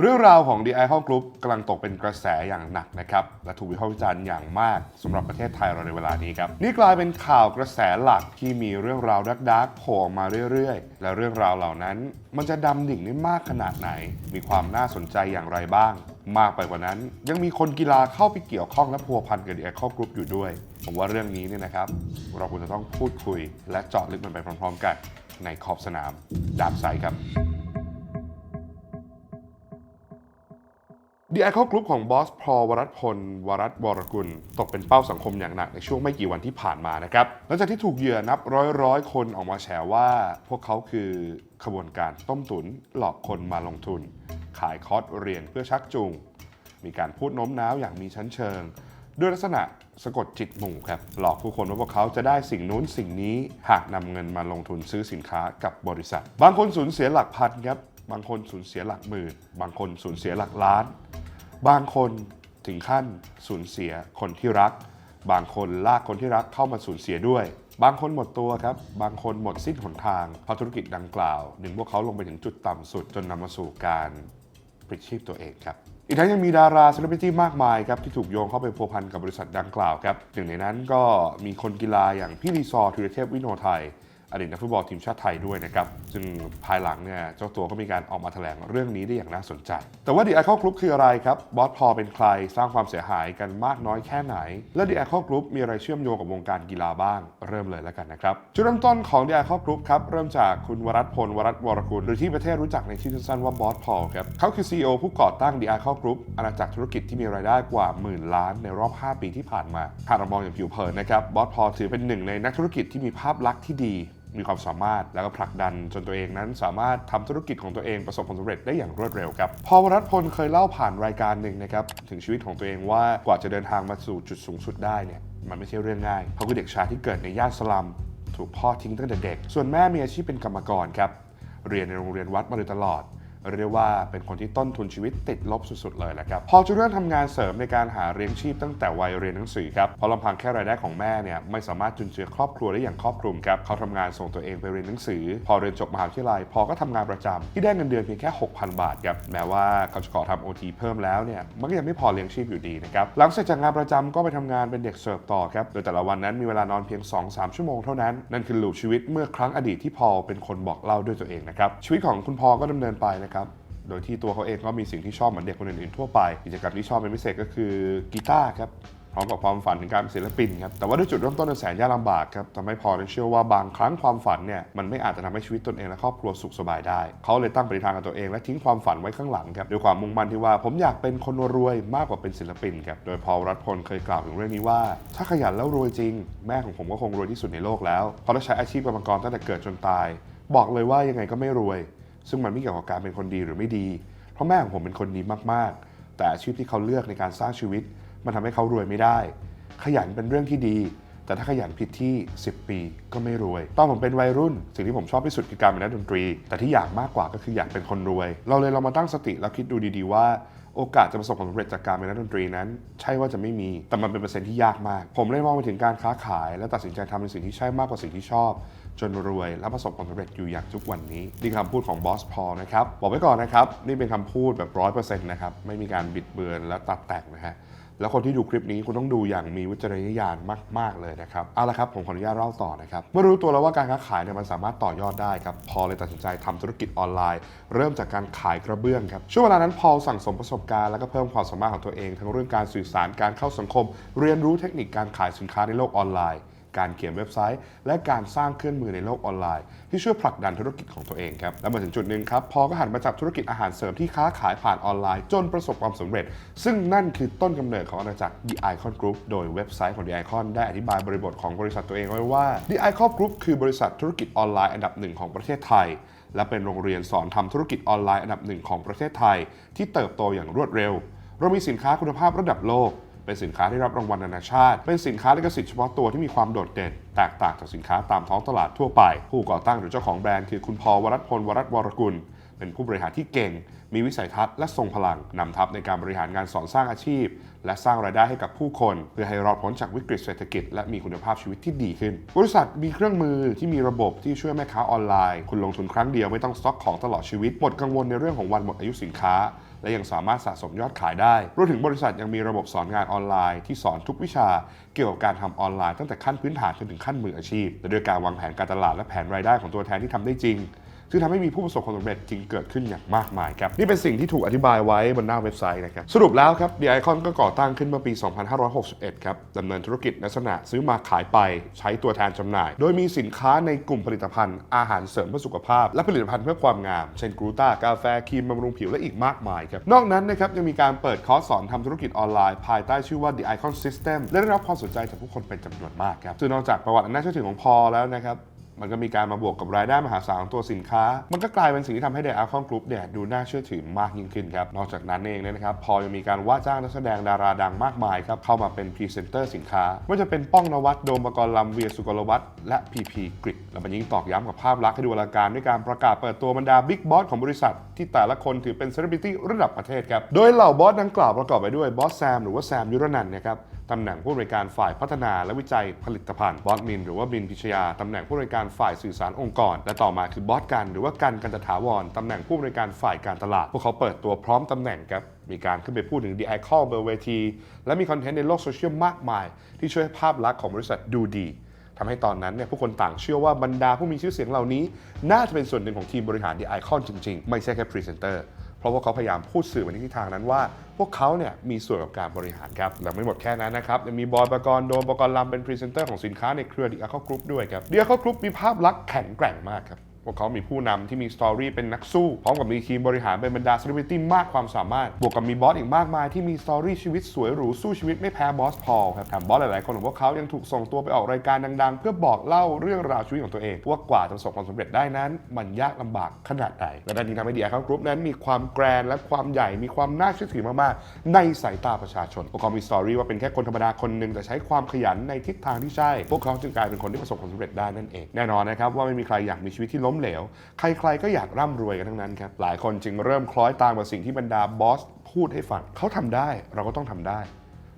เรื่องราวของ The Icon Group กำลังตกเป็นกระแสอย่างหนักนะครับ และถูกวิพากษ์วิจารณ์อย่างมากสำหรับประเทศไทยเราในเวลานี้ครับ นี่กลายเป็นข่าวกระแสหลักที่มีเรื่องราวดักๆโผล่มาเรื่อยๆ และเรื่องราวเหล่านั้น มันจะดำดิ่งได้มากขนาดไหน มีความน่าสนใจอย่างไรบ้าง มากไปกว่านั้น ยังมีคนกีฬาเข้าไปเกี่ยวข้องและพัวพันกับ The Icon Group อยู่ด้วย ผมว่าเรื่องนี้เนี่ยนะครับ เราควรจะต้องพูดคุย และเจาะลึกมันไปพร้อม ๆ กันในขอบสนามดาบไซครับ ดีไอคอนกรุ๊ปของบอสพอวรัตพล วรัตวรกุล ตกเป็นเป้าสังคมอย่างหนักในช่วงไม่กี่วันที่ผ่านมานะครับหลังจากที่ถูกเหยื่อนับร้อยร้อยคนออกมาแฉว่า พวกเขาคือขบวนการต้มตุนหลอกคนมาลงทุน ขายคอร์สเรียนเพื่อชักจูง มีการพูดโน้มน้าวอย่างมีชั้นเชิง ด้วยลักษณะสะกดจิตหมู่ครับหลอกผู้คนว่าพวกเขาจะได้สิ่งนู้นสิ่งนี้หากนำเงินมาลงทุนซื้อสินค้ากับบริษัท บางคนสูญเสียหลักพันครับบางคนสูญเสียหลักหมื่นบางคนสูญเสียหลักล้าน บางคนถึงขั้นสูญเสียคนที่รัก บางคนลากคนที่รักเข้ามาสูญเสียด้วย บางคนหมดตัวครับ บางคนหมดสิ้นหนทางเพราะธุรกิจดังกล่าว ดึงพวกเขาลงไปถึงจุดต่ำสุดจนนำมาสู่การปลิดชีพตัวเองครับอีกทั้งยังมีดาราเซเลบริตี้มากมายครับที่ถูกโยงเข้าไปพัวพันกับบริษัทดังกล่าวครับหนึ่งในนั้นก็มีคนกีฬาอย่างพี่รีซอร์ธีรเทพวิโนไทย อดีตนักฟุตบอลทีมชาติไทยด้วยนะครับซึ่งภายหลังเนี่ยเจ้าตัวก็มีการออกมาแถลงเรื่องนี้ได้อย่างน่าสนใจ แต่ว่า The Icon Group คืออะไรครับบอสพอเป็นใครสร้างความเสียหายกันมากน้อยแค่ไหน และ The Icon Group มีอะไรเชื่อมโยงกับวงการกีฬาบ้าง เริ่มเลยแล้วกันนะครับจุดเริ่มต้นของ The Icon Group ครับเริ่มจากคุณวรัตพลวรัตวรกุลหรือที่ประเทศรู้จักในชื่อสั้นๆว่าบอสพอครับเขาคือ CEO ผู้ก่อตั้ง The Icon Group อาณาจักรธุรกิจที่มีรายได้กว่าหมื่นล้านในรอบ 5 ปีที่ผ่านมาหากเรามองอย่างผิวเผินนะครับบอสพอถือเป็นหนึ่งในนักธุรกิจที่มีภาพลักษณ์ที่ดี มีความสามารถแล้วก็ผลักดันจนตัวเองนั้นสามารถทำธุรกิจของตัวเองประสบความสำเร็จได้อย่างรวดเร็วครับพอวรัตพลเคยเล่าผ่านรายการหนึ่งนะครับถึงชีวิตของตัวเองว่ากว่าจะเดินทางมาสู่จุดสูงสุดได้เนี่ยมันไม่ใช่เรื่องง่ายเขาคือเด็กชายที่เกิดในย่านสลัมถูกพ่อทิ้งตั้งแต่เด็ก ส่วนแม่มีอาชีพเป็นกรรมกรครับเรียนในโรงเรียนวัดมาโดยตลอด เรียกว่าเป็นคนที่ต้นทุนชีวิตติดลบสุดๆเลยแหละครับพอจะเริ่มทำงานเสริมในการหาเลี้ยงชีพตั้งแต่วัยเรียนหนังสือครับเพราะลำพังแค่รายได้ของแม่เนี่ยไม่สามารถจุนเจือครอบครัวได้อย่างครอบคลุมครับเขาทำงานส่งตัวเองไปเรียนหนังสือ พอเรียนจบมหาวิทยาลัยพอก็ทำงานประจำที่ได้เงินเดือนเพียงแค่ 6,000 บาทครับแม้ว่าเขาจะขอทำโอทีเพิ่มแล้วเนี่ยมันก็ยังไม่พอเลี้ยงชีพอยู่ดีนะครับหลังเสร็จจากงานประจำก็ไปทำงานเป็นเด็กเสิร์ฟต่อครับโดยแต่ละวันนั้นมีเวลานอนเพียง 2-3 ชั่วโมงเท่านั้นนั่นคือลูปชีวิตเมื่อครั้งอดีตที่พอเป็นคนบอกเล่าด้วยตัวเองนะครับชีวิตของคุณพอก็ดำเนินไปนะครับโดยที่ตัวเขาเองก็มีสิ่งที่ชอบเหมือนเด็กคนอื่นๆทั่วไปกิจกรรมที่ชอบเป็นพิเศษก็คือกีตาร์ครับพร้อมกับความฝันถึงการเป็นศิลปินครับแต่ว่าด้วยจุดเริ่มต้นในแสนยากลำบากครับทำให้พอเชื่อว่าบางครั้งความฝันเนี่ยมันไม่อาจจะทำให้ชีวิตตนเองและครอบครัวสุขสบายได้ เขาเลยตั้งปณิธานกับตัวเองและทิ้งความฝันไว้ข้างหลังครับด้วยความมุ่งมั่นที่ว่าผมอยากเป็นคนรวยมากกว่าเป็นศิลปินครับโดยพอลรัตพลเคยกล่าวถึงเรื่องนี้ว่า ถ้าขยันแล้วรวยจริง แม่ของผมก็คงรวยที่สุดในโลกแล้วเพราะถ้ใช้อาชีพกรรมกรตั้งแต่เกิดจนตาย บอกเลยว่ายังไงก็ไม่รวย ซึ่งมันไม่เกี่ยวกับการเป็นคนดีหรือไม่ดี เพราะแม่ของผมเป็นคนดีมากๆ แต่อาชีพที่เขาเลือกในการสร้างชีวิต มันทำให้เขารวยไม่ได้ ขยันเป็นเรื่องที่ดี แต่ถ้าขยันผิดที่ 10 ปีก็ไม่รวย ตอนผมเป็นวัยรุ่น สิ่งที่ผมชอบที่สุดคือการเป็นนักดนตรี แต่ที่อยากมากกว่าก็คืออยากเป็นคนรวย เราเลยลองมาตั้งสติแล้วคิดดูดีๆว่าโอกาสจะประสบความสำเร็จจากการเป็นนักดนตรีนั้น ใช่ว่าจะไม่มี แต่มันเป็นเปอร์เซ็นต์ที่ยากมาก ผมเลยมองไปถึงการค้าขาย และตัดสินใจทำในสิ่งที่ใช่มากกว่าสิ่งที่ชอบ จนรวยและประสบความสำเร็จอยู่อย่างทุกวันนี้ นี่คือคำพูดของบอสพอลนะครับ บอกไว้ก่อนนะครับ นี่เป็นคำพูดแบบร้อยเปอร์เซ็นต์นะครับ ไม่มีการบิดเบือนและตัดแต่งนะฮะแล้วคนที่ดูคลิปนี้คุณต้องดูอย่างมีวิจารณญาณมาก ๆ เลยนะครับ เอาละครับ ผมขออนุญาตเล่าต่อนะครับ เมื่อรู้ตัวแล้วว่าการค้าขายเนี่ยมันสามารถต่อยอดได้ครับ พอเลยตัดสินใจทำธุรกิจออนไลน์ เริ่มจากการขายกระเบื้องครับ ช่วงเวลานั้นพอลสั่งสมประสบการณ์แล้วก็เพิ่มความสามารถของตัวเอง ทั้งเรื่องการสื่อสารการเข้าสังคม เรียนรู้เทคนิคการขายสินค้าในโลกออนไลน์ การเขียนเว็บไซต์ และการสร้างเครื่องมือในโลกออนไลน์ ที่ช่วยผลักดันธุรกิจของตัวเองครับและมาถึงจุดหนึ่งครับพอก็หันมาจับธุรกิจอาหารเสริมที่ค้าขายผ่านออนไลน์ จนประสบความสำเร็จ ซึ่งนั่นคือต้นกำเนิดของอาณาจักร The Icon Group โดยเว็บไซต์ของ The Icon ได้อธิบายบริบทของบริษัทตัวเองไว้ว่า The Icon Group คือบริษัทธุรกิจออนไลน์อันดับหนึ่งของประเทศไทยและเป็นโรงเรียนสอนทำธุรกิจออนไลน์อันดับหนึ่งของประเทศไทย ที่เติบโตอย่างรวดเร็ว เรามีสินค้าคุณภาพระดับโลก เป็นสินค้าที่รับรางวัลนานาชาติ เป็นสินค้าลิขสิทธิ์เฉพาะตัวที่มีความโดดเด่น แตกต่างจากสินค้าตามท้องตลาดทั่วไป ผู้ก่อตั้งหรือเจ้าของแบรนด์คือคุณพอวรัตพลวรัตวรกุล เป็นผู้บริหารที่เก่ง มีวิสัยทัศน์และทรงพลังนำทัพในการบริหารงานสอนสร้างอาชีพ และสร้างรายได้ให้กับผู้คน เพื่อให้รอดพ้นจากวิกฤตเศรษฐกิจ และมีคุณภาพชีวิตที่ดีขึ้น บริษัทมีเครื่องมือที่มีระบบที่ช่วยแม่ค้าออนไลน์ คุณลงทุนครั้งเดียวไม่ต้องสต็อกของตลอดชีวิตหมดกังวลในเรื่องของวันหมดอายุสินค้า และยังสามารถสะสมยอดขายได้รวมถึงบริษัทยังมีระบบสอนงานออนไลน์ที่สอนทุกวิชาเกี่ยวกับการทำออนไลน์ตั้งแต่ขั้นพื้นฐานจนถึงขั้นมืออาชีพและด้วยการวางแผนการตลาดและแผนรายได้ของตัวแทนที่ทำได้จริง ซึ่งทำให้มีผู้ประสบความสำเร็จจริงเกิดขึ้นอย่างมากมายครับ นี่เป็นสิ่งที่ถูกอธิบายไว้บนหน้าเว็บไซต์นะครับสรุปแล้วครับ The Icon ก็ก่อตั้งขึ้นเมื่อปี 2561 ครับดำเนินธุรกิจลักษณะซื้อมาขายไปใช้ตัวแทนจำหน่าย โดยมีสินค้าในกลุ่มผลิตภัณฑ์อาหารเสริมเพื่อสุขภาพ และผลิตภัณฑ์เพื่อความงาม เช่นกรูต้ากาแฟครีมบำรุงผิวและอีกมากมายครับนอกนั้นนะครับยังมีการเปิดคอร์สสอนทำธุรกิจออนไลน์ภายใต้ชื่อว่า The Icon System และได้รับความสนใจจากผู้คนเป็นจำนวนมากครับซึ่งนอกจากประวัติอันน่าเชื่อถือของพอแล้วนะครับ มันก็มีการมาบวกกับรายได้มหาศาลของตัวสินค้า มันก็กลายเป็นสิ่งที่ทำให้เดอะคอนกรุ๊ปเนี่ยดูน่าเชื่อถือมากยิ่งขึ้นครับ นอกจากนั้นเองเนี่ยนะครับ พอยังมีการว่าจ้างนักแสดงดาราดังมากมายครับ เข้ามาเป็นพรีเซนเตอร์สินค้าไม่ว่าจะเป็นป้องนวัดโดมปกรณ์ลำเวียสุกลวัฒน์และพีพีกริดและมันยิ่งตอกย้ำกับภาพลักษณ์ให้ดูอลังการด้วยการประกาศเปิดตัวบรรดาบิ๊กบอสของบริษัท ที่แต่ละคนถือเป็นเซเลบริตี้ระดับประเทศครับโดยเหล่าบอสดังกล่าวประกอบไปด้วยบอสแซมหรือว่าแซมยุรนันนะครับ ตำแหน่งผู้บริการฝ่ายพัฒนาและวิจัยผลิตภัณฑ์บอสมินหรือว่าบินพิชยาตำแหน่งผู้บริการฝ่ายสื่อสารองค์กร และต่อมาคือบอสกันหรือว่ากันกันตถาวรตำแหน่งผู้บริการฝ่ายการตลาด พวกเขาเปิดตัวพร้อมตำแหน่งครับมีการขึ้นไปพูดถึง The Icon บนเวที และมีคอนเทนต์ในโลกโซเชียลมากมาย ที่ช่วยให้ภาพลักษณ์ของบริษัทดูดีทำให้ตอนนั้นเนี่ยผู้คนต่างเชื่อว่าบรรดาผู้มีชื่อเสียงเหล่านี้ น่าจะเป็นส่วนหนึ่งของทีมบริหาร The Icon จริง ๆ ไม่ใช่แค่พรีเซนเตอร์ ราะว่าเขาพยายามพูดสื่อไปในทิศทางนั้นว่า พวกเขาเนี่ยมีส่วนกับการบริหารครับแต่ไม่หมดแค่นั้นนะครับยังมีบอยประกรณ์โดมประกรณ์ลำเป็นพรีเซนเตอร์ของสินค้าในเครือ The Icon Group ด้วยครับ The Icon Group มีภาพลักษณ์แข็งแกร่งมากครับ พวกเขามีผู้นำที่มีสตอรี่เป็นนักสู้ พร้อมกับมีทีมบริหารเป็นบรรดาเซเลบริตี้มากความสามารถ บวกกับมีบอสอีกมากมายที่มีสตอรี่ชีวิตสวยหรูสู้ชีวิตไม่แพ้บอสพอลครับแถมบอสหลาย ๆ คนของพวกเขายังถูกส่งตัวไปออกรายการดัง ๆ เพื่อบอกเล่าเรื่องราวชีวิตของตัวเองว่ากว่าจะประสบความสำเร็จได้นั้น มันยากลำบากขนาดไหนและนั่นที่ทำให้ดีไอคอนกรุ๊ปนั้นมีความแกรนและความใหญ่มีความน่าเชื่อถือมาก ๆ ในสายตาประชาชนพวกเขามีสตอรี่ว่าเป็นแค่คนธรรมดาคนหนึ่งแต่ใช้ความขยันในทิศทางที่ใช่ พวกเขาจึงกลายเป็นคนที่ประสบความสำเร็จได้นั่นเองแน่นอนนะครับว่าไม่มีใครอยากมีชีวิตที่ล้มเหลว ใครๆก็อยากร่ำรวยกันทั้งนั้นครับ หลายคนจึงเริ่มคล้อยตามกับสิ่งที่บรรดาบอสพูดให้ฟังเขาทำได้เราก็ต้องทำได้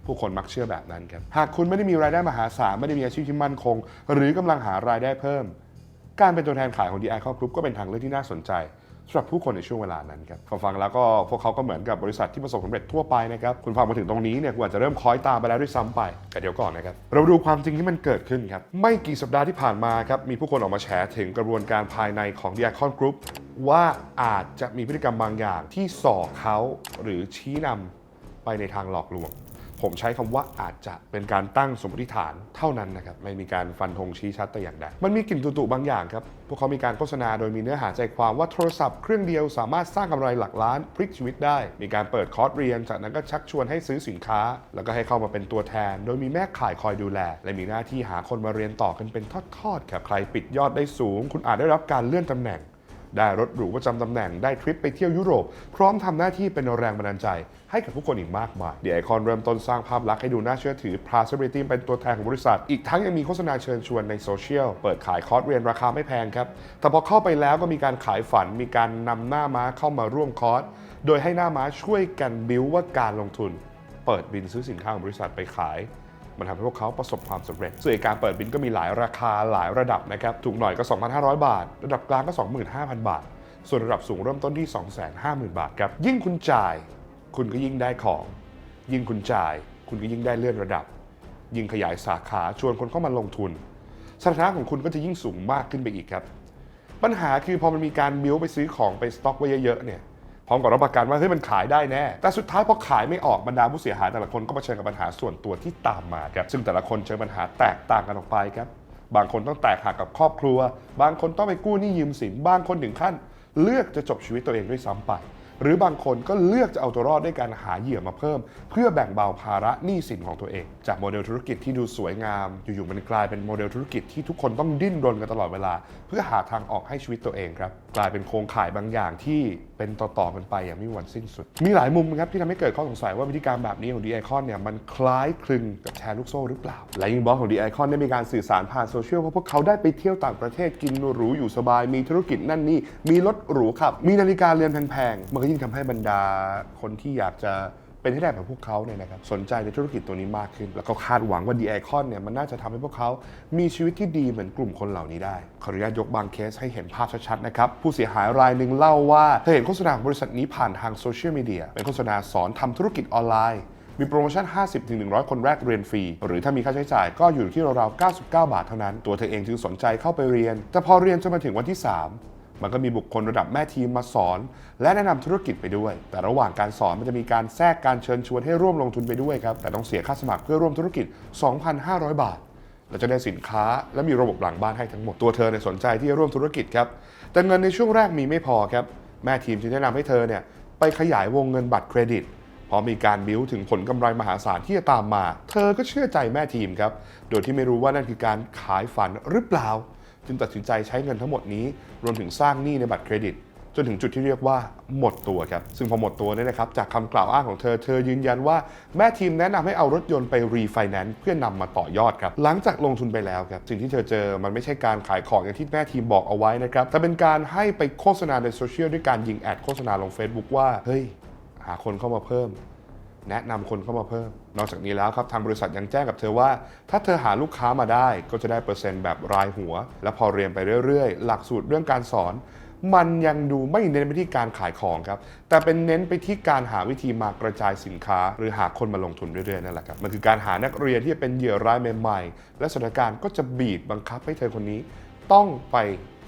ผู้คนมักเชื่อแบบนั้นครับ หากคุณไม่ได้มีรายได้มหาศาลไม่ได้มีอาชีพที่มั่นคง หรือกำลังหารายได้เพิ่ม การเป็นตัวแทนขายของ DI ครอบครุปก็เป็นทางเลือกที่น่าสนใจ สำหรับผู้คนในช่วงเวลานั้นครับฟังแล้วก็พวกเขาก็เหมือนกับบริษัทที่ประสบความสำเร็จทั่วไปนะครับคุณฟังมาถึงตรงนี้เนี่ยคุณอาจจะเริ่มคล้อยตามไปแล้วด้วยซ้ำไปแต่เดี๋ยวก่อนนะครับเราดูความจริงที่มันเกิดขึ้นครับไม่กี่สัปดาห์ที่ผ่านมาครับมีผู้คนออกมาแฉถึงกระบวนการภายในของ The Icon Group ว่าอาจจะมีพฤติกรรมบางอย่างที่ส่อเขาหรือชี้นำไปในทางหลอกลวง ผมใช้คำว่าอาจจะเป็นการตั้งสมมติฐานเท่านั้นนะครับไม่มีการฟันธงชี้ชัดแต่อย่างใดมันมีกลิ่นตุๆบางอย่างครับ พวกเขามีการโฆษณาโดยมีเนื้อหาใจความว่าโทรศัพท์เครื่องเดียวสามารถสร้างกำไรหลักล้านพลิกชีวิตได้ มีการเปิดคอร์สเรียน จากนั้นก็ชักชวนให้ซื้อสินค้า แล้วก็ให้เข้ามาเป็นตัวแทน โดยมีแม่ขายคอยดูแล และมีหน้าที่หาคนมาเรียนต่อกันเป็นทอดๆครับใครปิดยอดได้สูง คุณอาจได้รับการเลื่อนตำแหน่ง ได้รถหรูประจำตำแหน่งได้ทริปไปเที่ยวยุโรป พร้อมทำหน้าที่เป็นแรงบันดาลใจให้กับผู้คนอีกมากมายเดียไอคอนเริ่มต้นสร้างภาพลักษณ์ให้ดูน่าเชื่อถือพาเซเบริตี้เป็นตัวแทนของบริษัท อีกทั้งยังมีโฆษณาเชิญชวนในโซเชียล เปิดขายคอร์สเรียนราคาไม่แพงครับ แต่พอเข้าไปแล้วก็มีการขายฝัน มีการนำหน้าม้าเข้ามาร่วมคอร์ส โดยให้หน้าม้าช่วยกันบิวว่าการลงทุน เปิดบินซื้อสินค้าของบริษัทไปขาย มันทำให้พวกเขาประสบความสำเร็จส่วนกการเปิดบินก็มีหลายราคาหลายระดับนะครับถูกหน่อยก็ 2,500 บาท ระดับกลางก็ 25,000 บาท ส่วนระดับสูงเริ่มต้นที่ 250,000 บาทครับยิ่งคุณจ่าย คุณก็ยิ่งได้ของ ยิ่งคุณจ่าย คุณก็ยิ่งได้เลื่อนระดับ ยิ่งขยายสาขาชวนคนเข้ามาลงทุนสถานะของคุณก็จะยิ่งสูงมากขึ้นไปอีกครับ ปัญหาคือพอมันมีการบิ้วไปซื้อของไปสต็อกไว้เยอะๆเนี่ย พร้อมกับรับประกันว่าเฮ้ยมันขายได้แน่ แต่สุดท้ายพอขายไม่ออกบรรดาผู้เสียหายแต่ละคนก็เผชิญกับปัญหาส่วนตัวที่ตามมาครับซึ่งแต่ละคนเจอปัญหาแตกต่างกันออกไปครับบางคนต้องแตกหักกับครอบครัว บางคนต้องไปกู้หนี้ยืมสิน บางคนถึงขั้น เลือกจะจบชีวิตตัวเองด้วยซ้ำไป หรือบางคนก็เลือกจะเอาตัวรอดด้วยการหาเหยื่อมาเพิ่ม เพื่อแบ่งเบาภาระหนี้สินของตัวเอง จากโมเดลธุรกิจที่ดูสวยงาม อยู่ๆมันกลายเป็นโมเดลธุรกิจที่ทุกคนต้องดิ้นรนกันตลอดเวลา เพื่อหาทางออกให้ชีวิตตัวเองครับ กลายเป็นโครงข่ายบางอย่างที่ เป็นต่อ ๆ กันไปอย่างไม่มีวันสิ้นสุด มีหลายมุมครับที่ทำให้เกิดข้อสงสัยว่าวิธีการแบบนี้ของดีไอคอนเนี่ยมันคล้ายคลึงกับแชร์ลูกโซ่หรือเปล่า และยิงบอสของดีไอคอนได้มีการสื่อสารผ่านโซเชียลว่าพวกเขาได้ไปเที่ยวต่างประเทศกินหรูอยู่สบาย มีธุรกิจนั่นนี่มีรถหรูขับ มีนาฬิกาเรือนแพงๆมันก็ยิ่งทำให้บรรดาคนที่อยากจะ เป็นให้ได้แบบพวกเขาเนี่ยนะครับสนใจในธุรกิจตัวนี้มากขึ้น แล้วก็คาดหวังว่าดีไอคอนเนี่ยมันน่าจะทำให้พวกเขา มีชีวิตที่ดีเหมือนกลุ่มคนเหล่านี้ได้ขออนุญาตยกบางเคสให้เห็นภาพชัดๆนะครับผู้เสียหายรายหนึ่งเล่าว่าเธอเห็นโฆษณาของบริษัทนี้ผ่านทางโซเชียลมีเดียเป็นโฆษณาสอนทำธุรกิจออนไลน์มีโปรโมชั่น 50-100 คนแรกเรียนฟรี หรือถ้ามีค่าใช้จ่ายก็อยู่ที่ราวๆ 99 บาทเท่านั้น ตัวเธอเองจึงสนใจเข้าไปเรียน แต่พอเรียนจนมาถึงวันที่ 3 มันก็มีบุคคลระดับแม่ทีมมาสอน และแนะนำธุรกิจไปด้วย แต่ระหว่างการสอนมันจะมีการแทรกการเชิญชวนให้ร่วมลงทุนไปด้วยครับ แต่ต้องเสียค่าสมัครเพื่อร่วมธุรกิจ 2,500 บาท เราจะได้สินค้าและมีระบบหลังบ้านให้ทั้งหมด ตัวเธอเนี่ยสนใจที่จะร่วมธุรกิจครับ แต่เงินในช่วงแรกมีไม่พอครับ แม่ทีมจึงแนะนำให้เธอเนี่ยไปขยายวงเงินบัตรเครดิต พอมีการบิ้วถึงผลกำไรมหาศาลที่จะตามมา เธอก็เชื่อใจแม่ทีมครับ โดยที่ไม่รู้ว่านั่นคือการขายฝันหรือเปล่า จึงตัดสินใจใช้เงินทั้งหมดนี้ รวมถึงสร้างหนี้ในบัตรเครดิต จนถึงจุดที่เรียกว่าหมดตัวครับ ซึ่งพอหมดตัวเนี่ยนะครับ จากคำกล่าวอ้างของเธอ เธอยืนยันว่าแม่ทีมแนะนำให้เอารถยนต์ไปรีไฟแนนซ์เพื่อนำมาต่อยอดครับ หลังจากลงทุนไปแล้วครับ สิ่งที่เธอเจอมันไม่ใช่การขายของอย่างที่แม่ทีมบอกเอาไว้นะครับ แต่เป็นการให้ไปโฆษณาในโซเชียลด้วยการยิงแอดโฆษณาลง Facebook ว่า เฮ้ย หาคนเข้ามาเพิ่ม แนะนำคนเข้ามาเพิ่ม นอกจากนี้แล้วครับทางบริษัทยังแจ้งกับเธอว่า ถ้าเธอหาลูกค้ามาได้ ก็จะได้เปอร์เซ็นต์แบบรายหัว และพอเรียนไปเรื่อยๆ หลักสูตรเรื่องการสอน มันยังดูไม่เน้นไปที่การขายของครับ แต่เป็นเน้นไปที่การหาวิธีมากระจายสินค้า หรือหาคนมาลงทุนเรื่อยๆนั่นแหละครับมันคือการหานักเรียนที่เป็นเหยื่อรายใหม่ๆ และสถานการณ์ก็จะบีบบังคับให้เธอคนนี้ ต้องไป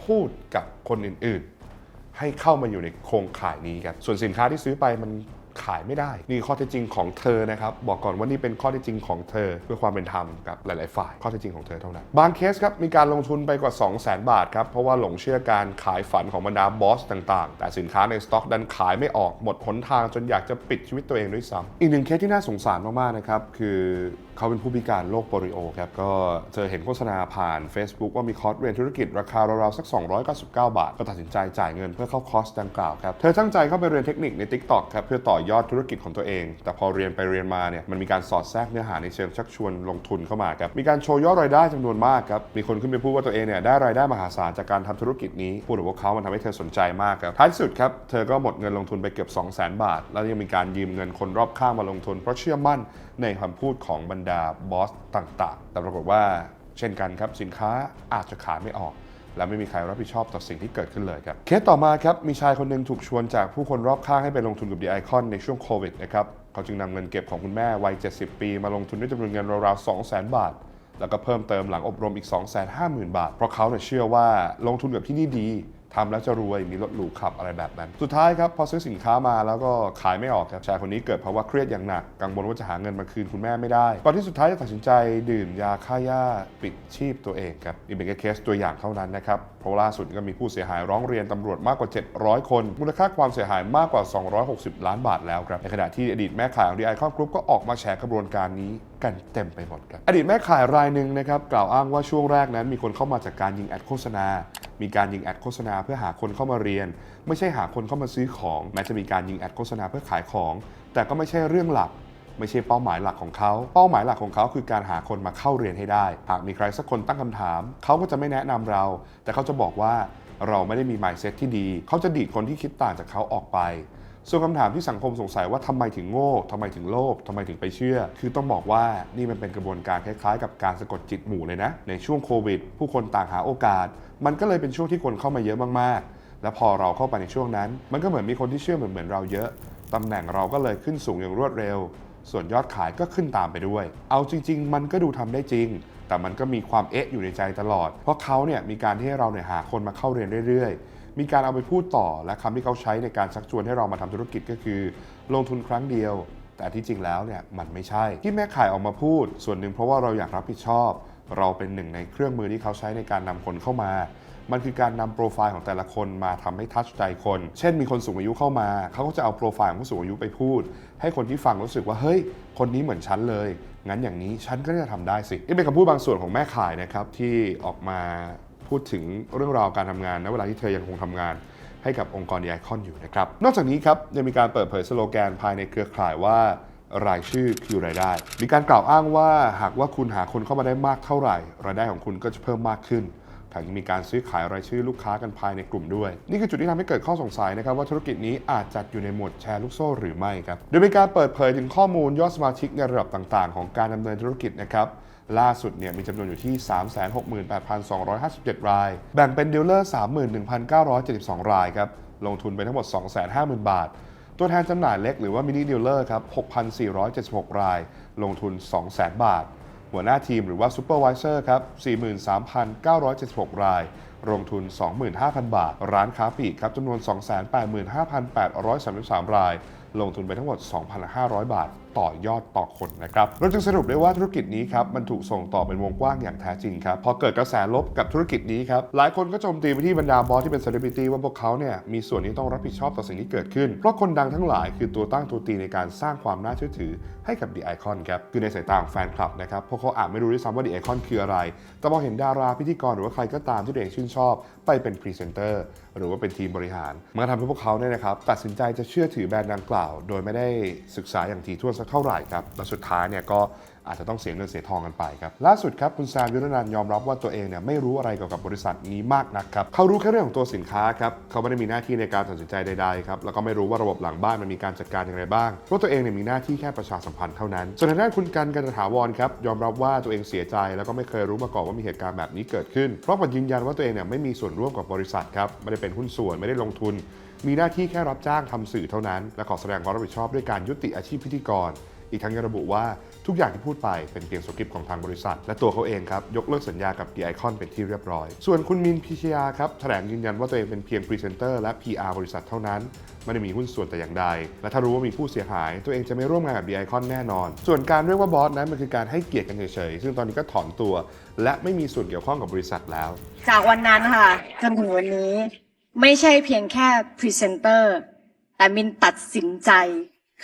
พูดกับคนอื่นๆ ให้เข้ามาอยู่ในโครงข่ายนี้ครับส่วนสินค้าที่ซื้อไปมัน ขายไม่ได้ นี่ข้อเท็จจริงของเธอนะครับ บอกก่อนว่านี่เป็นข้อเท็จจริงของเธอ เพื่อความเป็นธรรมกับหลาย ๆ ฝ่าย ข้อเท็จจริงของเธอเท่านั้น บางเคสครับมีการลงทุนไปกว่า 2 0 0 0 0 0 บาทครับ เพราะว่าหลงเชื่อการขายฝันของบรรดาบอสต่าง ๆ แต่สินค้าในสต็อกดันขายไม่ออกหมดหนทางจนอยากจะปิดชีวิตตัวเองด้วยซ้ำอีกหนึ่งเคสที่น่าสงสารมาก ๆ นะครับคือ เขาเป็นผู้พิการโรคโปลิโอครับก็เธอเห็นโฆษณาผ่าน Facebook ว่ามีคอร์สเรียนธุรกิจราคาราวๆสัก 299 บาท ก็ตัดสินใจจ่ายเงินเพื่อเข้าคอร์สดังกล่าวครับ เธอตั้งใจเข้าไปเรียนเทคนิคใน TikTok ครับเพื่อต่อยอดธุรกิจของตัวเอง แต่พอเรียนไปเรียนมาเนี่ยมันมีการสอดแทรกเนื้อหาในเชิงชักชวนลงทุนเข้ามาครับมีการโชว์ยอดรายได้จำนวนมากครับมีคนขึ้นไปพูดว่าตัวเองเนี่ยได้รายได้มหาศาลจากการทำธุรกิจนี้พูดถึงพวกเขามันทำให้เธอสนใจมากครับท้ายสุดครับเธอก็หมดเงินลงทุนไปเกือบ2 0 0 0 0 0 บาท แล้วยังมีการยืมเงินคนรอบข้างมาลงทุนเพราะเชื่อมั่น ในคำพูดของบรรดาบอสต่างๆ แต่ปรากฏว่าเช่นกันครับสินค้าอาจจะขายไม่ออก และไม่มีใครรับผิดชอบต่อสิ่งที่เกิดขึ้นเลยครับ เคสต่อมาครับมีชายคนหนึ่งถูกชวนจากผู้คนรอบข้างให้ไปลงทุนกับดีไอคอนในช่วงโควิดนะครับเขาจึงนำเงินเก็บของคุณแม่วัย 70 ปี มาลงทุนด้วยจำนวนเงินราวๆ 200,000 บาท แล้วก็เพิ่มเติมหลังอบรมอีก 250,000 บาท เพราะเขาเนี่ยเชื่อว่าลงทุนกับที่นี่ดี ทำแล้วจะรวยมีรถหรูขับอะไรแบบนั้น สุดท้ายครับพอซื้อสินค้ามาแล้วก็ขายไม่ออกครับชายคนนี้เกิดภาวะเครียดอย่างหนักกังวลว่าจะหาเงินมาคืนคุณแม่ไม่ได้ก่อนที่สุดท้ายจะตัดสินใจดื่มยาฆ่าหญ้าปิดชีพตัวเองครับอีกเป็นแค่เคสตัวอย่างเท่านั้นนะครับ ราะล่าสุดก็มีผู้เสียหายร้องเรียนตำรวจมากกว่า 700 คน มูลค่าความเสียหายมากกว่า 260 ล้านบาทแล้วครับ ในขณะที่อดีตแม่ขายของดีไอคอนกรุ๊ปก็ออกมาแฉกระบวนการนี้กันเต็มไปหมดครับ อดีตแม่ขายรายหนึ่งนะครับกล่าวอ้างว่าช่วงแรกนั้น มีคนเข้ามาจากการยิงแอดโฆษณา มีการยิงแอดโฆษณาเพื่อหาคนเข้ามาเรียน ไม่ใช่หาคนเข้ามาซื้อของ แม้จะมีการยิงแอดโฆษณาเพื่อขายของ แต่ก็ไม่ใช่เรื่องหลัก ไม่ใช่เป้าหมายหลักของเขา เป้าหมายหลักของเขาคือการหาคนมาเข้าเรียนให้ได้ หากมีใครสักคนตั้งคำถาม เขาก็จะไม่แนะนำเรา แต่เขาจะบอกว่าเราไม่ได้มี mindset ที่ดี เขาจะดีดคนที่คิดต่างจากเขาออกไปส่วนคำถามที่สังคมสงสัยว่าทำไมถึงโง่ทำไมถึงโลภทำไมถึงไปเชื่อ คือต้องบอกว่านี่มันเป็นกระบวนการคล้ายๆ กับการสะกดจิตหมู่เลยนะ ในช่วงโควิด ผู้คนต่างหาโอกาส มันก็เลยเป็นช่วงที่คนเข้ามาเยอะมากๆ และพอเราเข้าไปในช่วงนั้น มันก็เหมือนมีคนที่เชื่อเหมือนเหมือนเราเยอะตำแหน่งเราก็เลยขึ้นสูงอย่างรวดเร็ว ส่วนยอดขายก็ขึ้นตามไปด้วย เอาจริง ๆ มันก็ดูทำได้จริง แต่มันก็มีความเอ๊ะอยู่ในใจตลอด เพราะเขาเนี่ยมีการที่ให้เราเนี่ยหาคนมาเข้าเรียนเรื่อยๆ มีการเอาไปพูดต่อและคำที่เขาใช้ในการชักชวนให้เรามาทำธุรกิจก็คือ ลงทุนครั้งเดียว แต่ที่จริงแล้วเนี่ยมันไม่ใช่ ที่แม่ขายออกมาพูด ส่วนหนึ่งเพราะว่าเราอยากรับผิดชอบ เราเป็นหนึ่งในเครื่องมือที่เขาใช้ในการนำคนเข้ามา มันคือการนำโปรไฟล์ของแต่ละคนมาทำให้ทัชใจคน เช่นมีคนสูงอายุเข้ามา เขาก็จะเอาโปรไฟล์ของผู้สูงอายุไปพูด ให้คนที่ฟังรู้สึกว่าเฮ้ย คนนี้เหมือนฉันเลย งั้นอย่างนี้ฉันก็จะทำได้สินี่เป็นคำพูดบางส่วนของแม่ขายนะครับที่ออกมาพูดถึงเรื่องราวการทำงานณเวลาที่เธอยังคงทำงานให้กับองค์กรดีไอคอนอยู่นะครับ นอกจากนี้ครับยังมีการเปิดเผยสโลแกนภายในเครือข่ายว่ารายชื่อคือรายได้ มีการกล่าวอ้างว่าหากว่าคุณหาคนเข้ามาได้มากเท่าไหร่ รายได้ของคุณก็จะเพิ่มมากขึ้น มยังมีการซื้อขายรายชื่อลูกค้ากันภายในกลุ่มด้วย นี่คือจุดที่ทำให้เกิดข้อสงสัยนะครับว่าธุรกิจนี้อาจจัดอยู่ในหมวดแชร์ลูกโซ่หรือไม่ครับโดยมีการเปิดเผยถึงข้อมูลยอดสมาชิกในระดับต่างๆ ของการดำเนินธุรกิจนะครับล่าสุดเนี่ยมีจำนวนอยู่ที่ 368,257 ราย แบ่งเป็นดีลเลอร์ 31,972 รายครับ ลงทุนไปทั้งหมด 250,000 บาท ตัวแทนจำหน่ายเล็กหรือว่ามินิดีลเลอร์ครับ 6,476 ราย ลงทุน 200,000 บาท หัวหน้าทีมหรือว่าซูเปอร์วิเซอร์ครับ 43,976 ราย ลงทุน 25,000 บาท ร้านค้าปลีกครับจำนวน 285,833 ราย ลงทุนไปทั้งหมด 2,500 บาท ต่อยอดต่อคนนะครับเราจึงสรุปได้ว่าธุรกิจนี้ครับมันถูกส่งต่อเป็นวงกว้างอย่างแท้จริงครับพอเกิดกระแสลบกับธุรกิจนี้ครับหลายคนก็โจมตีไปที่บรรดาบอสที่เป็นเซเลบริตี้ว่าพวกเขาเนี่ยมีส่วนที่ต้องรับผิดชอบต่อสิ่งที่เกิดขึ้น เพราะคนดังทั้งหลายคือตัวตั้งตัวตีในการสร้างความน่าเชื่อถือให้กับ The Icon ครับคือในสายตาของแฟนคลับนะครับพวกเขาอาจไม่รู้ด้วยซ้ำว่า The Icon คืออะไร แต่พอเห็นดาราพิธีกรหรือว่าใครก็ตามที่ตัวเองชื่นชอบ ไปเป็นพรีเซนเตอร์หรือว่าเป็นทีมบริหารมันทำให้พวกเขาเนี่ยนะครับตัดสินใจจะเชื่อถือแบรนด์ดังกล่าว โดยไม่ได้ศึกษาอย่างถี่ถ้วนสักเท่าไหร่ครับ และสุดท้ายเนี่ยก็อาจจะต้องเสียเงินเสียทองกันไปครับ ล่าสุดครับคุณแซมยุรนันยอมรับว่าตัวเองเนี่ยไม่รู้อะไรเกี่ยวกับบริษัทนี้มากนักครับ เขารู้แค่เรื่องของตัวสินค้าครับ เขาไม่ได้มีหน้าที่ในการตัดสินใจใดๆครับ แล้วก็ไม่รู้ว่าระบบหลังบ้านมันมีการจัดการอย่างไรบ้าง เพราะตัวเองเนี่ยมีหน้าที่แค่ประชาสัมพันธ์เท่านั้น ส่วนทางด้านคุณกันกันถาวรครับยอมรับว่าตัวเองเสียใจ แล้วก็ไม่เคยรู้มาก่อนว่ามีเหตุการณ์แบบนี้เกิดขึ้นเพราะมันยืนยันว่าตัวเองเนี่ยไม่มีส่วนร่วมกับบริษัทครับไม่ได้เป็นหุ้นส่วนไม่ได้ลงทุน มีหน้าที่แค่รับจ้างทำสื่อเท่านั้น และขอแสดงความรับผิดชอบด้วยการยุติอาชีพพิธีกร อีกทั้งยังระบุว่าทุกอย่างที่พูดไปเป็นเพียงสคริปต์ของทางบริษัท และตัวเขาเองครับ ยกเลิกสัญญากับ The Icon เป็นที่เรียบร้อย ส่วนคุณมินพิชยาครับแถลงยืนยันว่าตัวเองเป็นเพียงพรีเซนเตอร์และ PR บริษัทเท่านั้น ไม่ได้มีหุ้นส่วนแต่อย่างใด และถ้ารู้ว่ามีผู้เสียหาย ตัวเองจะไม่ร่วมงานกับ The Icon แน่นอน ส่วนการเรียกว่าบอสนั้นมันคือการให้เกียรติกันเฉยๆซึ่งตอนนี้ก็ถอนตัว และไม่มีส่วนเกี่ยวข้องกับบริษัทแล้ว จากวันนั้นค่ะจนถึงวันนี้ ไม่ใช่เพียงแค่พรีเซนเตอร์แต่มินตัดสินใจ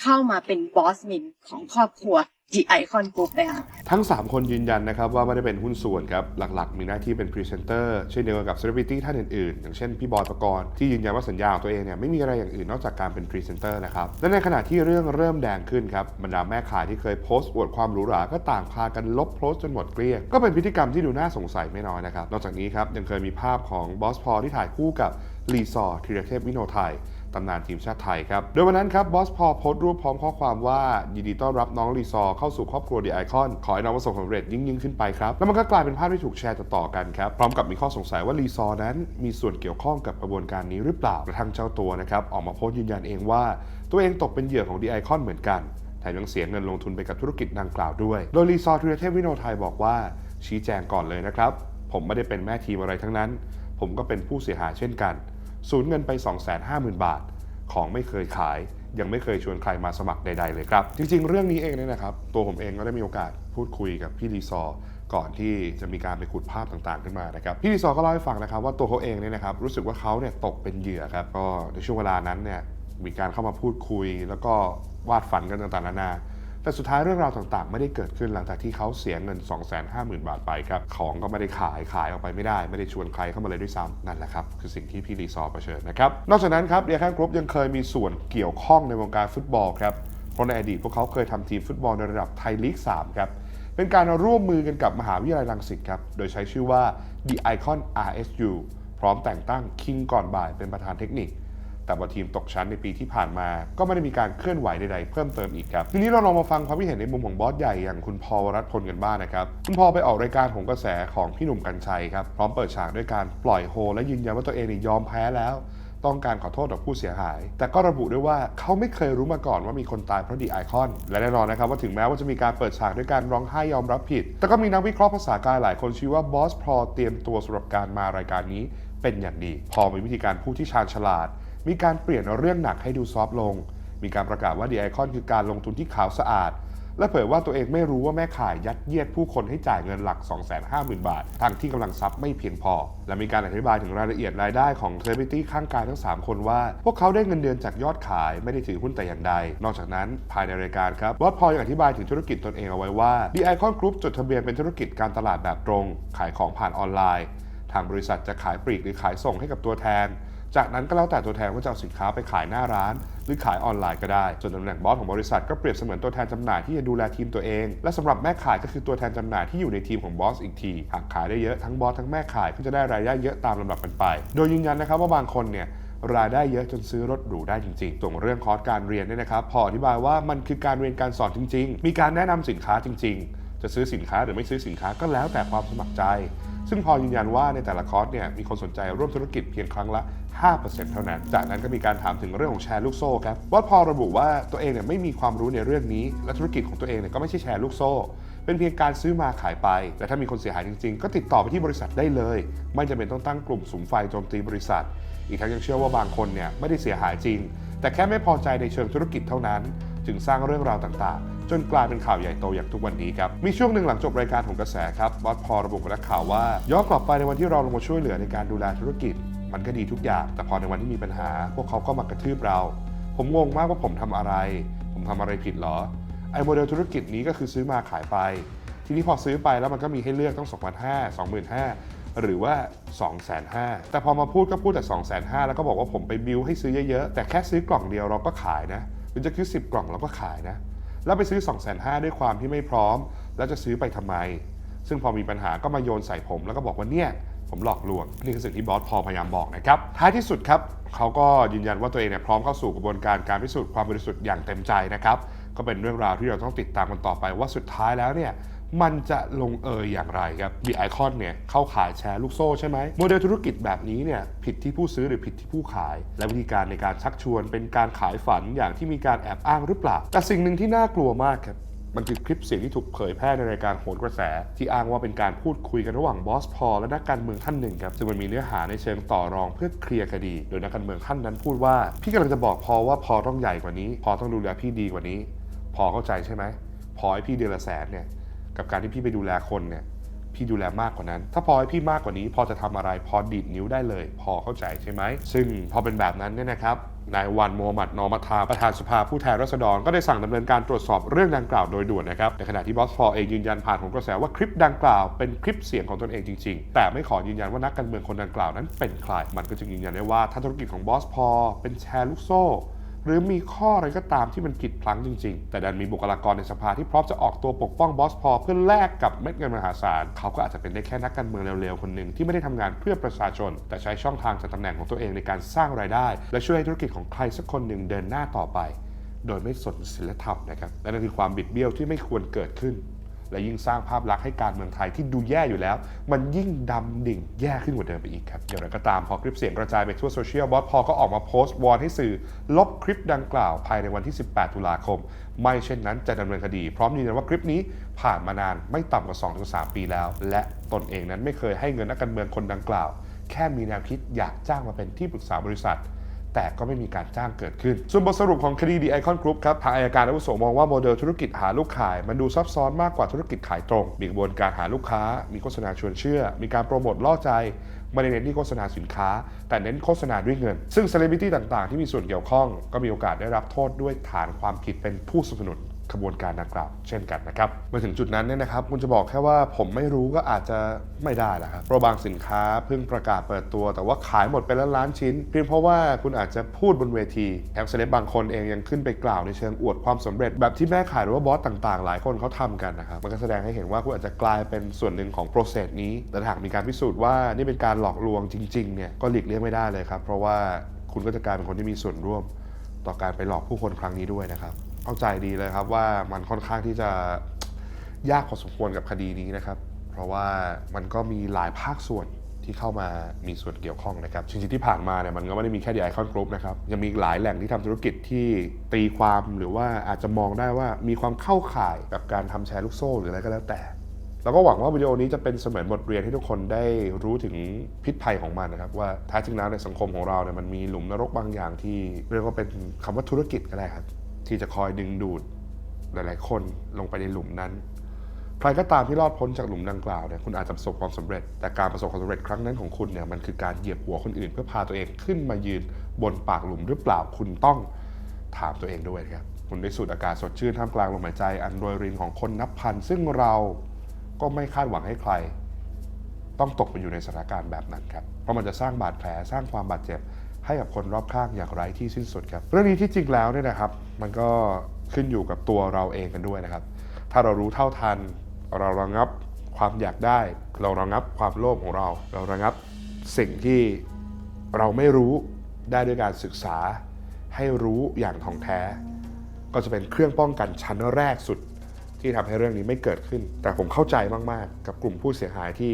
เข้ามาเป็นบอสมินของครอบครัว The Icon Group เลยค่ะทั้ง 3 คนยืนยันนะครับว่าไม่ได้เป็นหุ้นส่วนครับ หลักๆ มีหน้าที่เป็นพรีเซนเตอร์เช่นเดียวกับเซเลบริตี้ท่านอื่นๆ อย่างเช่นพี่บอยประกรณ์ที่ยืนยันว่าสัญญาของตัวเองเนี่ยไม่มีอะไรอย่างอื่นนอกจากการเป็นพรีเซนเตอร์นะครับ และในขณะที่เรื่องเริ่มแดงขึ้นครับบรรดาแม่ขายที่เคยโพสต์อวดความหรูหรา ก็ต่างพากันลบโพสต์จนหมดเกลี้ยงก็เป็นพฤติกรรมที่ดูน่าสงสัยไม่น้อยนะครับนอกจากนี้ครับยังเคยมีภาพของบอสพอที่ถ่ายคู่กับ ลีซอร์ธีรเทพวิโนไทยตำนานทีมชาติไทยครับ โดยวันนั้นครับบอสพอโพสต์รูปพร้อมข้อความว่า ยินดีต้อนรับน้องรีซอร์เข้าสู่ครอบครัวดีไอคอนขอให้น้องประสบความสำเร็จยิ่งยิ่งขึ้นไปครับ แล้วมันก็กลายเป็นภาพที่ถูกแชร์ต่อๆกันครับ พร้อมกับมีข้อสงสัยว่ารีซอร์นั้นมีส่วนเกี่ยวข้องกับกระบวนการนี้หรือเปล่ากระทั่งเจ้าตัวนะครับออกมาโพสต์ยืนยันเองว่า ตัวเองตกเป็นเหยื่อของดีไอคอนเหมือนกันแถมยังเสียเงินลงทุนไปกับธุรกิจดังกล่าวด้วย โดยรีซอร์ธีรเทพวิโนไทยบอกว่า ชี้แจงก่อนเลยนะครับผมไม่ได้เป็นแม่ทีมอะไรทั้งนั้น ผมก็เป็นผู้เสียหายเช่นกัน สูญเงินไป 250,000 บาท ของไม่เคยขาย ยังไม่เคยชวนใครมาสมัครใด ๆ เลยครับ จริง ๆ เรื่องนี้เองเนี่ยนะครับ ตัวผมเองก็ได้มีโอกาสพูดคุยกับพี่รีซอก่อนที่จะมีการไปขุดภาพต่างๆขึ้นมานะครับพี่รีซอก็เล่าให้ฟังนะครับว่าตัวเขาเองเนี่ยนะครับรู้สึกว่าเขาเนี่ยตกเป็นเหยื่อครับก็ในช่วงเวลานั้นเนี่ยมีการเข้ามาพูดคุย แล้วก็วาดฝันกันต่างๆนานา แต่สุดท้ายเรื่องราวต่างๆ ไม่ได้เกิดขึ้นหลังจากที่เขาเสียเงิน 250,000 บาทไปครับ ของก็ไม่ได้ขายขายออกไปไม่ได้ ไม่ได้ชวนใครเข้ามาเลยด้วยซ้ำนั่นแหละครับคือสิ่งที่พี่รีซอร์เผชิญนะครับนอกจากนั้นครับเดียแคนกรุ๊ปยังเคยมีส่วนเกี่ยวข้องในวงการฟุตบอลครับเพราะในอดีตพวกเขาเคยทำทีมฟุตบอลในระดับไทยลีก3ครับเป็นการร่วมมือกันกับมหาวิทยาลัยรังสิตครับโดยใช้ชื่อว่า The Icon RSU พร้อมแต่งตั้งคิงก่อนบ่ายเป็นประธานเทคนิค แต่ว่าทีมตกชั้นในปีที่ผ่านมา ก็ไม่ได้มีการเคลื่อนไหวใดๆเพิ่มเติมอีกครับทีนี้เราลองมาฟังความคิดเห็นในมุมของบอสใหญ่อย่างคุณพอวรัตพลกันบ้างนะครับคุณพอไปออกรายการของกระแสของพี่หนุ่มกัญชัยครับพร้อมเปิดฉากด้วยการปล่อยโฮและยืนยันว่าตัวเองยยอมแพ้แล้วต้องการขอโทษต่อผู้เสียหาย แต่ก็ระบุด้วยว่าเขาไม่เคยรู้มาก่อนว่ามีคนตายเพราะดีไอคอน และแน่นอนนะครับว่าถึงแม้ว่าจะมีการเปิดฉากด้วยการร้องไห้ยอมรับผิด แต่ก็มีนักวิเคราะห์ภาษากายหลายคนชี้ว่าบอสพอเตรียมตัวสำหรับการมารายการนี้เป็นอย่างดี พอมีวิธีการพูดที่ชาญฉลาด มีการเปลี่ยนเรื่องหนักให้ดูซอฟต์ลง มีการประกาศว่าดีไอคอนคือการลงทุนที่ขาวสะอาด และเผยว่าตัวเองไม่รู้ว่าแม่ขายยัดเยียดผู้คนให้จ่ายเงินหลัก 250,000 บาททางที่กำลังทรัพย์ไม่เพียงพอ และมีการอธิบายถึงรายละเอียดรายได้ของเซเลบริตี้ข้างกายทั้ง 3 คนว่า พวกเขาได้เงินเดือนจากยอดขายไม่ได้ถือหุ้นแต่อย่างใด นอกจากนั้นภายในรายการครับบอสพอยังอธิบายถึงธุรกิจตนเองเอาไว้ว่า The Icon Group จดทะเบียนเป็นธุรกิจการตลาดแบบตรง ขายของผ่านออนไลน์ทางบริษัทจะขายปลีกหรือขายส่งให้กับตัวแทน จากนั้นก็แล้วแต่ตัวแทนว่าจะเอาสินค้าไปขายหน้าร้าน หรือขายออนไลน์ก็ได้ส่วนตำแหน่งบอสของบริษัทก็เปรียบเสมือนตัวแทนจำหน่ายที่จะดูแลทีมตัวเอง และสำหรับแม่ขายก็คือตัวแทนจำหน่ายที่อยู่ในทีมของบอสอีกทีหากขายได้เยอะทั้งบอสทั้งแม่ขายก็จะได้รายได้เยอะตามลำดับกันไป โดยยืนยันนะครับว่าบางคนเนี่ยรายได้เยอะจนซื้อรถหรูได้จริงๆ ส่วเรื่องคอร์สการเรียนเนี่ยนะครับ พออธิบายว่ามันคือการเรียนการสอนจริง ๆ มีการแนะนำสินค้าจริง ๆ จะซื้อสินค้าหรือไม่ซื้อสินค้าก็แล้วแต่ความสมัครใจ ซึ่งพอยืนยันว่าในแต่ละคอร์สเนี่ยมีคนสนใจร่วมธุรกิจเพียงครั้งละ 5%เท่านั้น จากนั้นก็มีการถามถึงเรื่องของแชร์ลูกโซ่ครับว่าพอระบุว่าตัวเองเนี่ยไม่มีความรู้ในเรื่องนี้ และธุรกิจของตัวเองเนี่ยก็ไม่ใช่แชร์ลูกโซ่ เป็นเพียงการซื้อมาขายไปแต่ถ้ามีคนเสียหายจริง ๆ ก็ติดต่อไปที่บริษัทได้เลย ไม่จำเป็นต้องตั้งกลุ่มสุมไฟโจมตีบริษัท อีกทั้งยังเชื่อว่าบางคนเนี่ยไม่ได้เสียหายจริง แต่แค่ไม่พอใจในเชิงธุรกิจเท่านั้น จึงสร้างเรื่องราวต่างๆ จนกลายเป็นข่าวใหญ่โตอย่างทุกวันนี้ครับ มีช่วงหนึ่งหลังจบรายการของกระแสครับบอสพอระบุกับนักข่าวว่าย้อนกลับไปในวันที่เราลงมาช่วยเหลือในการดูแลธุรกิจ มันก็ดีทุกอย่าง แต่พอในวันที่มีปัญหา พวกเขาก็มากระทืบเรา ผมงงมากว่าผมทำอะไร ผมทำอะไรผิดเหรอไอ้โมเดลธุรกิจนี้ก็คือซื้อมาขายไป ทีนี้พอซื้อไปแล้วมันก็มีให้เลือกต้อง2,500 25,000หรือว่า 2,500แต่พอมาพูดก็พูดแต่ 2,500แล้วก็บอกว่าผมไปบิวให้ซื้อเยอะๆ แต่แค่ซื้อกล่องเดียวเราก็ขายนะหรือจะซื้อ10 กล่องเราก็ขายนะ แล้วไปซื้อ 2,500ด้วยความที่ไม่พร้อม แล้วจะซื้อไปทำไม ซึ่งพอมีปัญหาก็มาโยนใส่ผม แล้วก็บอกว่าเนี่ยผมหลอกลวง นี่คือสิ่งที่บอสพอพยายามบอกนะครับ ท้ายที่สุดครับเขาก็ยืนยันว่าตัวเองเนี่ยพร้อมเข้าสู่กระบวนการการพิสูจน์ความบริสุทธิ์อย่างเต็มใจนะครับก็เป็นเรื่องราวที่เราต้องติดตามกันต่อไปว่าสุดท้ายแล้วเนี่ย มันจะลงเอยอย่างไรครับบีไอคอนเนี่ยเข้าขายแชร์ลูกโซ่ใช่ไหมโมเดลธุรกิจแบบนี้เนี่ยผิดที่ผู้ซื้อหรือผิดที่ผู้ขาย และวิธีการในการชักชวนเป็นการขายฝันอย่างที่มีการแอบอ้างหรือเปล่า แต่สิ่งหนึ่งที่น่ากลัวมากครับมันคือคลิปเสียงที่ถูกเผยแพร่ในรายการโหนกระแส ที่อ้างว่าเป็นการพูดคุยกันระหว่างบอสพอและนักการเมืองท่านหนึ่งครับซึ่งมันมีเนื้อหาในเชิงต่อรองเพื่อเคลียร์คดี โดยนักการเมืองท่านนั้นพูดว่า พี่กำลังจะบอกพอว่าพอต้องใหญ่กว่านี้ พอต้องดูแลพี่ดีกว่านี้ พอเข้าใจใช่ไหมพอให้พี่เดือนละแสนเนี่ย กับการที่พี่ไปดูแลคนเนี่ยพี่ดูแลมากกว่านั้น ถ้าพอให้พี่มากกว่านี้ พอจะทำอะไรพอดีดนิ้วได้เลย พอเข้าใจใช่ไหม ซึ่งพอเป็นแบบนั้นเนี่ยนะครับ นายวันโมฮัมหมัดนอมัทาประธานสภาผู้แทนราษฎร ก็ได้สั่งดำเนินการตรวจสอบเรื่องดังกล่าวโดยด่วนนะครับ ในขณะที่บอสพอลเองยืนยันผ่านของกระแสว่าคลิปดังกล่าวเป็นคลิปเสียงของตนเองจริง ๆ แต่ไม่ขอยืนยันว่านักการเมืองคนดังกล่าวนั้นเป็นใคร มันก็จึงยืนยันได้ว่าถ้าธุรกิจของบอสพอเป็นแชร์ลูกโซ่ หรือมีข้ออะไรก็ตามที่มันผิดพลั้งจริง ๆ แต่ดันมีบุคลากรในสภาที่พร้อมจะออกตัวปกป้องบอสพอเพื่อแลกกับเม็ดเงินมหาศาลเขาก็อาจจะเป็นได้แค่นักการเมืองเร็วๆคนหนึ่งที่ไม่ได้ทำงานเพื่อประชาชน แต่ใช้ช่องทางจากตำแหน่งของตัวเองในการสร้างรายได้ และช่วยให้ธุรกิจของใครสักคนหนึ่งเดินหน้าต่อไป โดยไม่สนศีลธรรมนะครับและนั่นคือความบิดเบี้ยวที่ไม่ควรเกิดขึ้น และยิ่งสร้างภาพลักษณ์ให้การเมืองไทยที่ดูแย่อยู่แล้ว มันยิ่งดำดิ่งแย่ขึ้นกว่าเดิมไปอีกครับอย่างไรก็ตามพอคลิปเสียงกระจายไปทั่วโซเชียลบอสพอก็ออกมาโพสต์วอนให้สื่อ ลบคลิปดังกล่าวภายในวันที่ 18 ตุลาคม ไม่เช่นนั้นจะดำเนินคดี พร้อมยืนยันว่าคลิปนี้ผ่านมานานไม่ต่ำกว่า 2-3 ปีแล้ว และตนเองนั้นไม่เคยให้เงินนักการเมืองคนดังกล่าว แค่มีแนวคิดอยากจ้างมาเป็นที่ปรึกษาบริษัท แต่ก็ไม่มีการจ้างเกิดขึ้น ส่วนบทสรุปของคดีดีไอคอนกรุ๊ปครับทางอายการอาวุโสมองว่าโมเดลธุรกิจหาลูกขาย มันดูซับซ้อนมากกว่าธุรกิจขายตรง มีกระบวนการหาลูกค้า มีโฆษณาชวนเชื่อ มีการโปรโมทล่อใจไม่ได้เน้นที่โฆษณาสินค้า แต่เน้นโฆษณาด้วยเงิน ซึ่งเซเลบริตี้ต่างๆ ที่มีส่วนเกี่ยวข้อง ก็มีโอกาสได้รับโทษด้วยฐานความผิดเป็นผู้สนับสนุน ขบวนการดังกล่าวเช่นกันนะครับเมาถึงจุดนั้นเนี่ยนะครับคุณจะบอกแค่ว่าผมไม่รู้ก็อาจจะไม่ได้ละครับเพราะบางสินค้าเพิ่งประกาศเปิดตัว แต่ว่าขายหมดไปแล้วล้านชิ้น เพียงเพราะว่าคุณอาจจะพูดบนเวทีแถมเซเลบบางคนเองยังขึ้นไปกล่าวในเชิงอวดความสำเร็จ แบบที่แม่ขายหรือว่าบอสต่างๆ หลายคนเขาทำกันนะครับมันก็แสดงให้เห็นว่าคุณอาจจะกลายเป็นส่วนหนึ่งของโปรเซสนี้ แต่หากมีการพิสูจน์ว่านี่เป็นการหลอกลวงจริงๆเนี่ยก็หลีกเลี่ยงไม่ได้เลยครับเพราะว่าคุณก็จะกลายเป็นคนที่มีส่วนร่วม ต่อการไปหลอกผู้คนครั้งนี้ด้วยนะครับ เข้าใจดีเลยครับว่ามันค่อนข้างที่จะยากพอสมควรกับคดีนี้นะครับ เพราะว่ามันก็มีหลายภาคส่วนที่เข้ามามีส่วนเกี่ยวข้องนะครับจริงๆที่ผ่านมาเนี่ยมันก็ไม่ได้มีแค่ดีไอคอนกรุ๊ปนะครับยังมีหลายแหล่งที่ทำธุรกิจที่ตีความหรือว่าอาจจะมองได้ว่ามีความเข้าข่ายกับการทำแชร์ลูกโซ่หรืออะไรก็แล้วแต่ แล้วก็หวังว่าวิดีโอนี้จะเป็นเสมือนบทเรียนให้ทุกคนได้รู้ถึงพิษภัยของมันนะครับ ว่าแท้จริงแล้วในสังคมของเราเนี่ยมันมีหลุมนรกบางอย่างที่เรียกว่าเป็นคำว่าธุรกิจก็ได้ครับ ที่จะคอยดึงดูดหลาย ๆ คนลงไปในหลุมนั้น ใครก็ตามที่รอดพ้นจากหลุมดังกล่าวเนี่ยคุณอาจจะประสบความสำเร็จ แต่การประสบความสำเร็จครั้งนั้นของคุณเนี่ยมันคือการเหยียบหัวคนอื่น เพื่อพาตัวเองขึ้นมายืนบนปากหลุมหรือเปล่าคุณต้องถามตัวเองด้วยครับคุณได้สูดอากาศสดชื่นท่ามกลางลมหายใจอันโรยรินของคนนับพัน ซึ่งเราก็ไม่คาดหวังให้ใคร ต้องตกไปอยู่ในสถานการณ์แบบนั้นครับเพราะมันจะสร้างบาดแผลสร้างความบาดเจ็บ ให้กับคนรอบข้างอย่างไร้ที่สิ้นสุดครับ เรื่องนี้ที่จริงแล้วเนี่ยนะครับ มันก็ขึ้นอยู่กับตัวเราเองกันด้วยนะครับ ถ้าเรารู้เท่าทัน เราระงับความอยากได้ เราระงับความโลภของเรา เราระงับสิ่งที่เราไม่รู้ได้ด้วยการศึกษา ให้รู้อย่างท่องแท้ ก็จะเป็นเครื่องป้องกันชั้นแรกสุดที่ทำให้เรื่องนี้ไม่เกิดขึ้น แต่ผมเข้าใจมาก ๆ กับกลุ่มผู้เสียหายที่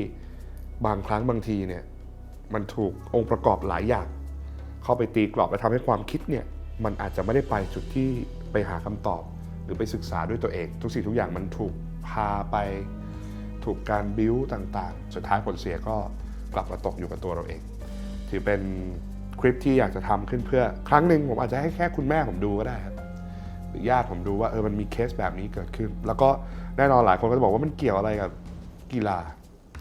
บางครั้งบางทีเนี่ยมันถูกองค์ประกอบหลายอย่าง เข้าไปตีกรอบและทำให้ความคิดเนี่ยมันอาจจะไม่ได้ไปจุดที่ไปหาคำตอบ หรือไปศึกษาด้วยตัวเอง ทุกสิ่งทุกอย่างมันถูกพาไป ถูกการบิ้วต่างๆ สุดท้ายผลเสียก็กลับมาตกอยู่กับตัวเราเอง ถือเป็นคลิปที่อยากจะทำขึ้นเพื่อ ครั้งหนึ่งผมอาจจะให้แค่คุณแม่ผมดูก็ได้ครับหรือญาติผมดูว่าเออมันมีเคสแบบนี้เกิดขึ้น แล้วก็แน่นอนหลายคนก็จะบอกว่ามันเกี่ยวอะไรกับกีฬา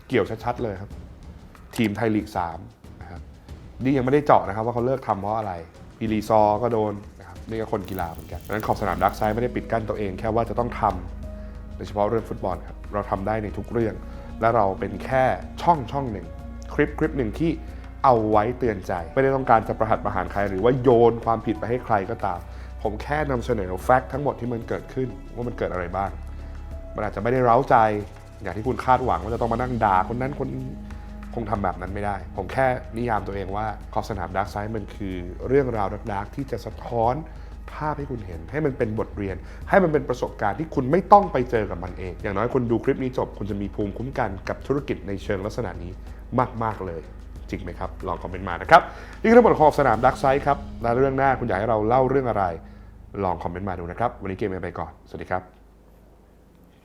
เกี่ยวชัดๆเลยครับ ทีมไทยลีก3 นี่ยังไม่ได้เจาะนะครับว่าเขาเลิกทำเพราะอะไรปีรีซอร์ก็โดนนะครับนี่ก็คนกีฬาเหมือนกันดังนั้นขอบสนามดักไซด์ไม่ได้ปิดกั้นตัวเองแค่ว่าจะต้องทำโดยเฉพาะเรื่องฟุตบอลครับเราทำได้ในทุกเรื่อง และเราเป็นแค่ช่องช่องหนึ่งคลิปคลิปหนึ่งที่เอาไว้เตือนใจ ไม่ได้ต้องการจะประหัตประหารใคร หรือว่าโยนความผิดไปให้ใครก็ตาม ผมแค่นำเสนอแฟกต์ทั้งหมดที่มันเกิดขึ้นว่ามันเกิดอะไรบ้าง มันอาจจะไม่ได้เร้าใจ อย่างที่คุณคาดหวังว่าจะต้องมานั่งด่าคนนั้นคนนี้ งทำแบบนั้นไม่ได้ ผมแค่นิยามตัวเองว่าขอบสนามดาร์กไซด์มันคือเรื่องราวดาร์กๆที่จะสะท้อนภาพให้คุณเห็น ให้มันเป็นบทเรียน ให้มันเป็นประสบการณ์ที่คุณไม่ต้องไปเจอกับมันเอง อย่างน้อยคุณดูคลิปนี้จบ คุณจะมีภูมิคุ้มกันกับธุรกิจในเชิงลักษณะนี้มาก ๆ เลย จริงไหมครับ ลองคอมเมนต์มานะครับนี่คือทั้งหมดของขอสนามดักไซด์ครับและเรื่องหน้าคุณอยากให้เราเล่าเรื่องอะไร ลองคอมเมนต์มาดูนะครับ วันนี้เกมไปก่อน สวัสดีครับ